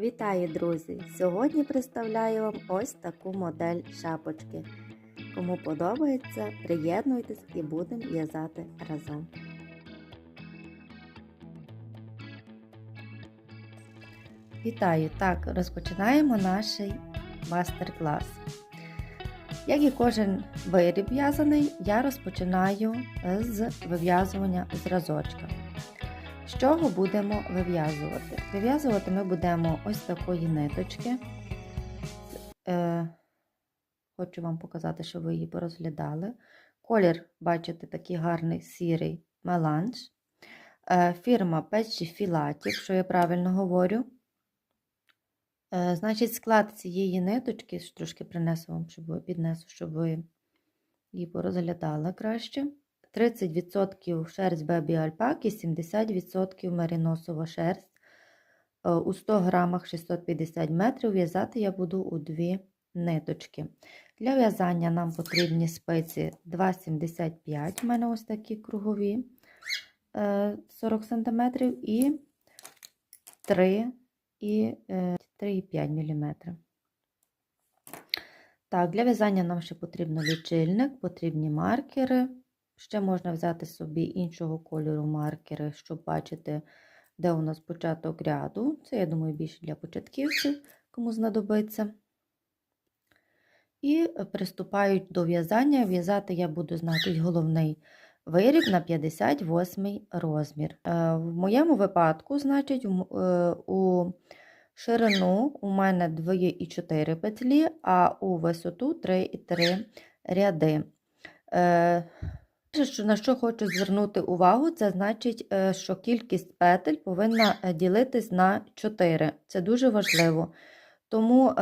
Вітаю, друзі! Сьогодні представляю вам ось таку модель шапочки. Кому подобається, приєднуйтесь і будемо в'язати разом. Вітаю! Так, розпочинаємо наш мастер-клас. Як і кожен виріб в'язаний, я розпочинаю з вив'язування зразочка. З чого будемо вив'язувати? Вив'язувати ми будемо ось такої ниточки. Е, хочу вам показати, щоб ви її порозглядали. Колір, бачите, такий гарний сірий меланж. Е, фірма Печі Філаті, якщо я правильно говорю. Е, значить, склад цієї ниточки, трошки принесу вам, щоб ви піднесу, щоб ви її порозглядали краще. 30% шерсть бебі альпаки, 70% мериносова шерсть. Е, У 100 грамах 650 метрів в'язати я буду у дві ниточки. Для в'язання нам потрібні спиці 2,75, у мене ось такі кругові 40 см і 3 і 3,5 мм. Так, для в'язання нам ще потрібно лічильник, потрібні маркери. Ще можна взяти собі іншого кольору маркери, щоб бачити, де у нас початок ряду. Це, я думаю, більше для початківців, кому знадобиться. І приступають до в'язання. В'язати я буду, значить, головний виріб на 58 розмір. В моєму випадку, значить, у ширину у мене 2,4 петлі, а у висоту 3,3 ряди. Перше, на що хочу звернути увагу, це значить, що кількість петель повинна ділитись на 4. Це дуже важливо. Тому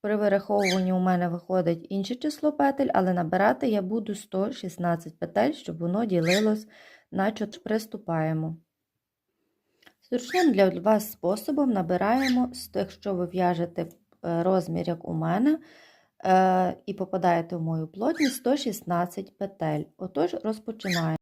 при вираховуванні у мене виходить інше число петель, але набирати я буду 116 петель, щоб воно ділилось на 4. Приступаємо. Зручним для вас способом набираємо, якщо ви в'яжете розмір, як у мене, і попадаєте в мою плотність 116 петель. Отож, розпочинаємо.